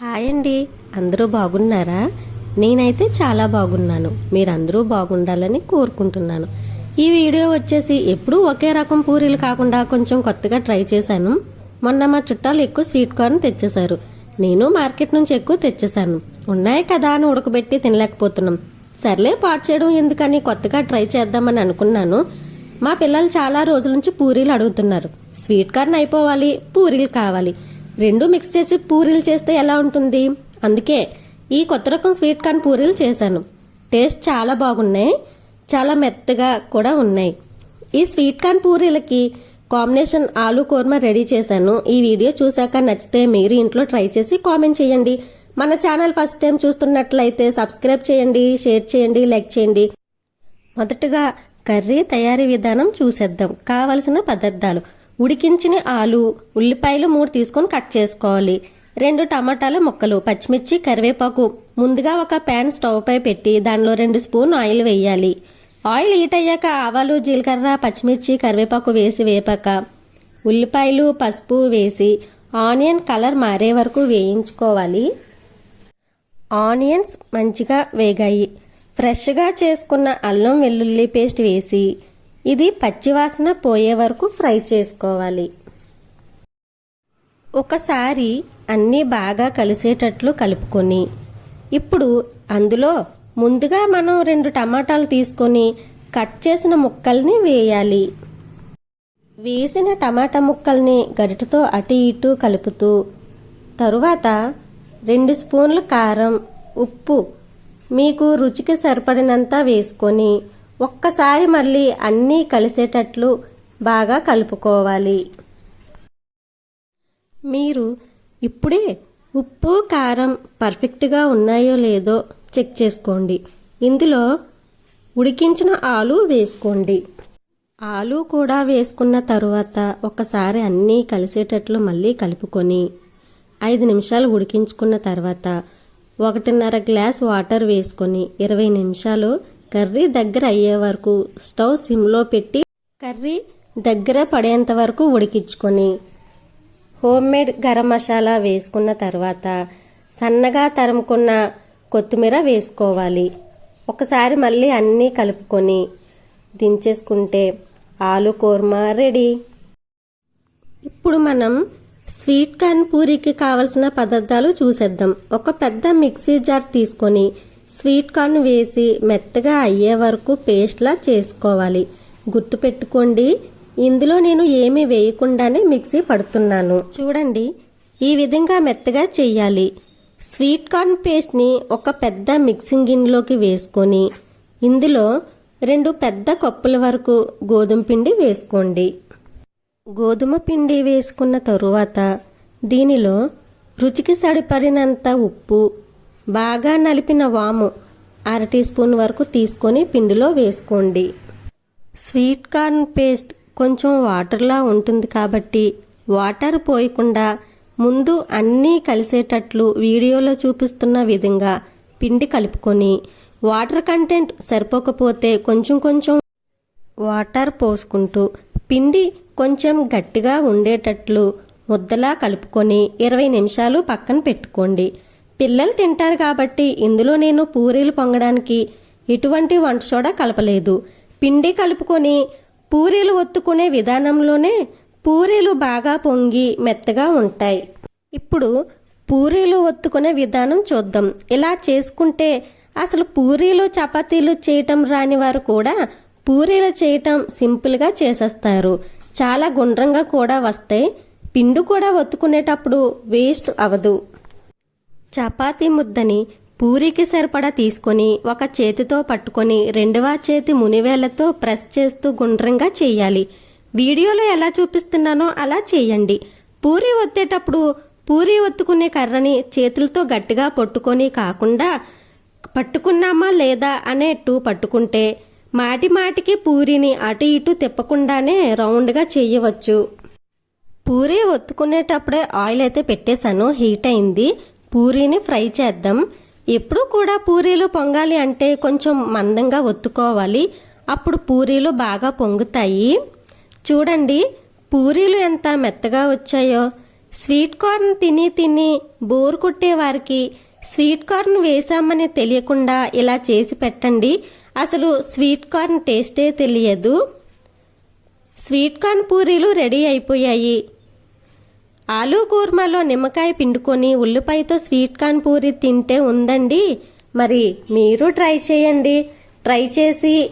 Hi అండి. అందరూ బాగున్నారా? నేనైతే చాలా బాగున్నాను. మీరందరూ బాగుండాలని కోరుకుంటున్నాను. ఈ వీడియో వచ్చేసి ఎప్పుడూ ఒకే రకం పూరీలు కాకుండా కొంచెం కొత్తగా ట్రై చేశాను. మొన్న మా చుట్టాలు ఎక్కువ స్వీట్ కార్న్ తెచ్చేశారు. నేను మార్కెట్ నుంచి ఎక్కువ తెచ్చేశాను. ఉన్నాయి కదా అని ఉడకబెట్టి తినలేకపోతున్నాం. సర్లే పాటు చేయడం ఎందుకని కొత్తగా ట్రై చేద్దామని అనుకున్నాను. మా పిల్లలు చాలా రోజుల నుంచి పూరీలు అడుగుతున్నారు. స్వీట్ కార్న్ అయిపోవాలి పూరీలు కావాలి. రెండు మిక్స్ చేసి పూరీలు చేస్తే ఎలా ఉంటుంది? అందుకే ఈ కొత్త రకం స్వీట్ కార్న్ పూరీలు చేశాను. టేస్ట్ చాలా బాగున్నాయి. చాలా మెత్తగా కూడా ఉన్నాయి. ఈ స్వీట్ కార్న్ పూరీలకి కాంబినేషన్ ఆలు కూర్మా రెడీ చేశాను. ఈ వీడియో చూశాక నచ్చితే మీరు ఇంట్లో ట్రై చేసి కామెంట్ చేయండి. మన ఛానల్ ఫస్ట్ టైం చూస్తున్నట్లయితే సబ్స్క్రైబ్ చేయండి షేర్ చేయండి లైక్ చేయండి. మొదటగా కర్రీ తయారీ విధానం చూసేద్దాం. కావలసిన పదార్థాలు. ఉడికించిన ఆలు ఉల్లిపాయలు మూడు తీసుకొని కట్ చేసుకోవాలి. రెండు టమాటాల ముక్కలు పచ్చిమిర్చి కరివేపాకు. ముందుగా ఒక ప్యాన్ స్టవ్ పై పెట్టి దానిలో రెండు స్పూన్ ఆయిల్ వేయాలి. ఆయిల్ హీట్ అయ్యాక ఆవాలు జీలకర్ర పచ్చిమిర్చి కరివేపాకు వేసి వేపాక ఉల్లిపాయలు పసుపు వేసి ఆనియన్ కలర్ మారే వరకు వేయించుకోవాలి. ఆనియన్స్ మంచిగా వేగాయి. ఫ్రెష్గా చేసుకున్న అల్లం వెల్లుల్లి పేస్ట్ వేసి ఇది పచ్చివాసన పోయే వరకు ఫ్రై చేసుకోవాలి. ఒకసారి అన్నీ బాగా కలిసేటట్లు కలుపుకొని ఇప్పుడు అందులో ముందుగా మనం రెండు టమాటాలు తీసుకొని కట్ చేసిన ముక్కల్ని వేయాలి. వేసిన టమాటా ముక్కల్ని గరిటతో అటు ఇటు కలుపుతూ తరువాత రెండు స్పూన్ల కారం ఉప్పు మీకు రుచికి సరిపడినంత వేసుకొని ఒక్కసారి మళ్ళీ అన్నీ కలిసేటట్లు బాగా కలుపుకోవాలి. మీరు ఇప్పుడే ఉప్పు కారం పర్ఫెక్ట్గా ఉన్నాయో లేదో చెక్ చేసుకోండి. ఇందులో ఉడికించిన ఆలు వేసుకోండి. ఆలు కూడా వేసుకున్న తరువాత ఒకసారి అన్నీ కలిసేటట్లు మళ్ళీ కలుపుకొని ఐదు నిమిషాలు ఉడికించుకున్న తర్వాత ఒకటిన్నర గ్లాస్ వాటర్ వేసుకొని ఇరవై నిమిషాలు కర్రీ దగ్గర అయ్యే వరకు స్టవ్ సిమ్లో పెట్టి కర్రీ దగ్గర పడేంత వరకు ఉడికించుకొని హోమ్ మేడ్ గరం మసాలా వేసుకున్న తర్వాత సన్నగా తరుముకున్న కొత్తిమీర వేసుకోవాలి. ఒకసారి మళ్ళీ అన్నీ కలుపుకొని దించేసుకుంటే ఆలు కూర్మా రెడీ. ఇప్పుడు మనం స్వీట్ కార్న్ పూరికి కావలసిన పదార్థాలు చూసేద్దాం. ఒక పెద్ద మిక్సీ జార్ తీసుకొని స్వీట్ కార్న్ వేసి మెత్తగా అయ్యే వరకు పేస్ట్లా చేసుకోవాలి. గుర్తుపెట్టుకోండి ఇందులో నేను ఏమీ వేయకుండానే మిక్సీ పడుతున్నాను. చూడండి ఈ విధంగా మెత్తగా చెయ్యాలి. స్వీట్ కార్న్ పేస్ట్ని ఒక పెద్ద మిక్సింగ్ గిన్నెలోకి వేసుకొని ఇందులో రెండు పెద్ద కప్పుల వరకు గోధుమ పిండి వేసుకోండి. గోధుమ పిండి వేసుకున్న తరువాత దీనిలో రుచికి సరిపడినంత ఉప్పు బాగా నలిపిన వాము అర టీ స్పూన్ వరకు తీసుకొని పిండిలో వేసుకోండి. స్వీట్ కార్న్ పేస్ట్ కొంచెం వాటర్లా ఉంటుంది కాబట్టి వాటర్ పోయకుండా ముందు అన్నీ కలిసేటట్లు వీడియోలో చూపిస్తున్న విధంగా పిండి కలుపుకొని వాటర్ కంటెంట్ సరిపోకపోతే కొంచెం కొంచెం వాటర్ పోసుకుంటూ పిండి కొంచెం గట్టిగా ఉండేటట్లు ముద్దలా కలుపుకొని ఇరవై నిమిషాలు పక్కన పెట్టుకోండి. పిల్లలు తింటారు కాబట్టి ఇందులో నేను పూరీలు పొంగడానికి ఎటువంటి వంట సోడా కలపలేదు. పిండి కలుపుకొని పూరీలు ఒత్తుకునే విధానంలోనే పూరీలు బాగా పొంగి మెత్తగా ఉంటాయి. ఇప్పుడు పూరీలు ఒత్తుకునే విధానం చూద్దాం. ఇలా చేసుకుంటే అసలు పూరీలు చపాతీలు చేయటం రాని వారు కూడా పూరీలు చేయటం సింపుల్గా చేసేస్తారు. చాలా గుండ్రంగా కూడా వస్తాయి. పిండి కూడా ఒత్తుకునేటప్పుడు వేస్ట్ అవదు. చపాతీ ముద్దని పూరికి సరిపడా తీసుకొని ఒక చేతితో పట్టుకొని రెండవ చేతి మునివేళ్ళతో ప్రెస్ చేస్తూ గుండ్రంగా చేయాలి. వీడియోలో ఎలా చూపిస్తున్నానో అలా చేయండి. పూరి ఒత్తేటప్పుడు పూరి ఒత్తుకునే కర్రని చేతులతో గట్టిగా పట్టుకొని కాకుండా పట్టుకున్నామా లేదా అనేట్టు పట్టుకుంటే మాటి మాటికి పూరిని అటు ఇటు తిప్పకుండానే రౌండ్గా చేయవచ్చు. పూరి ఒత్తుకునేటప్పుడే ఆయిల్ అయితే పెట్టేశాను హీట్ అయింది. పూరీని ఫ్రై చేద్దాం. ఎప్పుడు కూడా పూరీలు పొంగాలి అంటే కొంచెం మందంగా ఒత్తుకోవాలి. అప్పుడు పూరీలు బాగా పొంగుతాయి. చూడండి పూరీలు ఎంత మెత్తగా వచ్చాయో. స్వీట్ కార్న్ తిని తిని బోర్ కొట్టే వారికి స్వీట్ కార్న్ వేసామని తెలియకుండా ఇలా చేసి పెట్టండి. అసలు స్వీట్ కార్న్ టేస్టే తెలియదు. స్వీట్ కార్న్ పూరీలు రెడీ అయిపోయాయి. ఆలూ కూర్మాలో నిమ్మకాయ పిండుకొని ఉల్లిపాయతో స్వీట్ కార్న్ పూరి తింటే ఉందండి. మరి మీరు ట్రై చేయండి. ట్రై చేసి